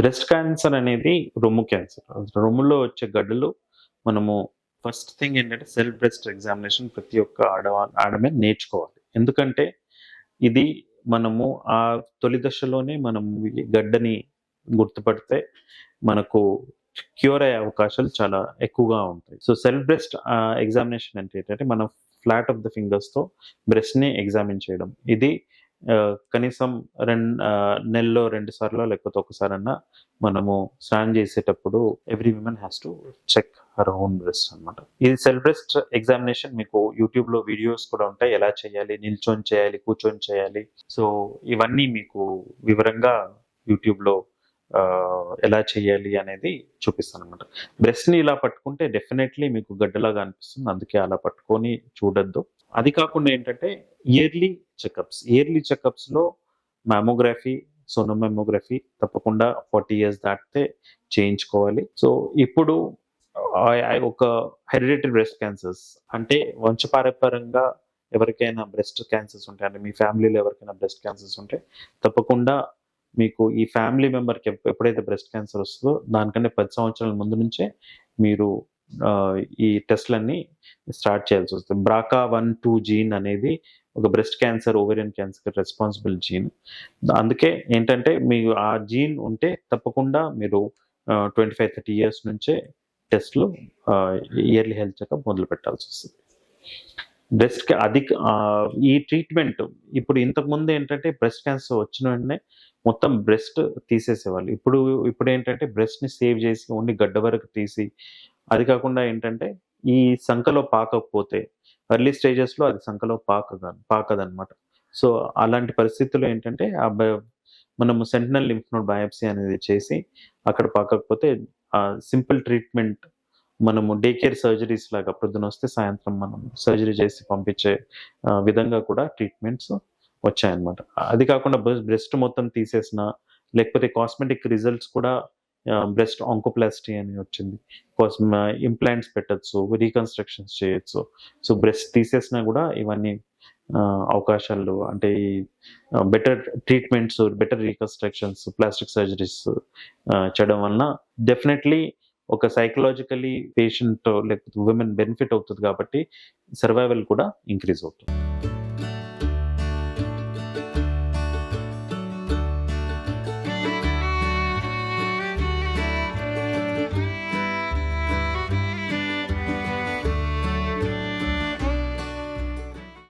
Breast cancer అనేది రొమ్ము cancer. రొమ్ములో వచ్చే గడ్డలు మనము ఫస్ట్ థింగ్ ఏంటంటే సెల్ఫ్ బ్రెస్ట్ ఎగ్జామినేషన్ ప్రతి ఒక్క ఆడవా ఆడమే నేర్చుకోవాలి. ఎందుకంటే ఇది మనము ఆ తొలి దశలోనే మనం గడ్డని గుర్తుపడితే మనకు క్యూర్ అయ్యే అవకాశాలు చాలా ఎక్కువగా ఉంటాయి. సో సెల్ఫ్ బ్రెస్ట్ ఎగ్జామినేషన్ అంటే ఏంటంటే మనం ఫ్లాట్ ఆఫ్ ద ఫింగర్స్తో బ్రెస్ట్ని ఎగ్జామిన్ చేయడం. ఇది కనీసం రెండు నెలలో రెండు సార్లు లేకపోతే ఒకసారన్నా మనము స్నానం చేసేటప్పుడు every women has to check her own breast అన్నమాట. ఇది సెల్ఫ్ బ్రెస్ట్ ఎగ్జామినేషన్ మీకు యూట్యూబ్లో వీడియోస్ కూడా ఉంటాయి. ఎలా చేయాలి నిల్చొని చేయాలి కూర్చొని చేయాలి. సో ఇవన్నీ మీకు వివరంగా యూట్యూబ్లో ఎలా చేయాలి అనేది చూపిస్తాను అనమాట బ్రెస్ట్ని ఇలా పట్టుకుంటే డెఫినెట్లీ మీకు గడ్డలాగా అనిపిస్తుంది. అందుకే అలా పట్టుకొని చూడొద్దు. అది కాకుండా ఏంటంటే ఇయర్లీ చెకప్స్ ఇయర్లీ చెకప్స్లో మ్యామోగ్రఫీ సోనోమెమోగ్రఫీ తప్పకుండా ఫార్టీ ఇయర్స్ దాటితే చేయించుకోవాలి. సో ఇప్పుడు ఒక హెరిడేటరీ బ్రెస్ట్ క్యాన్సర్స్ అంటే వంశపారపరంగా ఎవరికైనా బ్రెస్ట్ క్యాన్సర్స్ ఉంటే అంటే మీ ఫ్యామిలీలో ఎవరికైనా బ్రెస్ట్ క్యాన్సర్స్ ఉంటే తప్పకుండా మీకు ఈ ఫ్యామిలీ మెంబర్కి ఎప్పుడైతే బ్రెస్ట్ క్యాన్సర్ వస్తుందో దానికంటే పది సంవత్సరాల ముందు నుంచే మీరు ఈ టెస్ట్లన్నీ స్టార్ట్ చేయాల్సి వస్తుంది. బ్రాకా వన్ టూ జీన్ అనేది ఒక breast cancer ovarian cancer responsible gene. అందుకే ఏంటంటే మీకు ఆ జీన్ ఉంటే తప్పకుండా మీరు ట్వంటీ ఫైవ్ థర్టీ ఇయర్స్ నుంచే టెస్ట్లు ఇయర్లీ హెల్త్ చెకప్ మొదలు పెట్టాల్సి వస్తుంది. బ్రెస్ట్ అది ఈ ట్రీట్మెంట్ ఇప్పుడు ఇంతకు ముందు ఏంటంటే బ్రెస్ట్ క్యాన్సర్ వచ్చిన వెంటనే మొత్తం బ్రెస్ట్ తీసేసేవాళ్ళు. ఇప్పుడు ఇప్పుడు ఏంటంటే బ్రెస్ట్ని సేవ్ చేసి ఓన్లీ గడ్డ వరకు తీసి అది కాకుండా ఏంటంటే ఈ సంఖలో పాకకపోతే ఎర్లీ స్టేజెస్లో అది సంఖలో పాక పాకదనమాట సో అలాంటి పరిస్థితుల్లో ఏంటంటే ఆ బ- మనము సెంటినల్ లింఫ్ నోడ్ బయాప్సీ అనేది చేసి అక్కడ పాకకపోతే సింపుల్ ట్రీట్మెంట్ మనము డే కేర్ సర్జరీస్ లాగా ప్రొద్దున వస్తే సాయంత్రం మనం సర్జరీ చేసి పంపించే విధంగా కూడా ట్రీట్మెంట్స్ వచ్చాయన్నమాట. అది కాకుండా బ్రెస్ట్ మొత్తం తీసేసిన లేకపోతే కాస్మెటిక్ రిజల్ట్స్ కూడా బ్రెస్ట్ ఆంకోప్లాస్టీ అని వచ్చింది. ఇంప్లాంట్స్ పెట్టచ్చు రీకన్స్ట్రక్షన్స్ చేయొచ్చు. సో బ్రెస్ట్ తీసేసినా కూడా ఇవన్నీ అవకాశాలు అంటే ఈ better treatments better reconstructions plastic surgeries చేయడం వలన డెఫినెట్లీ ఒక సైకలాజికలీ పేషెంట్ లేకపోతే ఉమెన్ బెనిఫిట్ అవుతుంది కాబట్టి సర్వైవల్ కూడా ఇంక్రీజ్ అవుతుంది.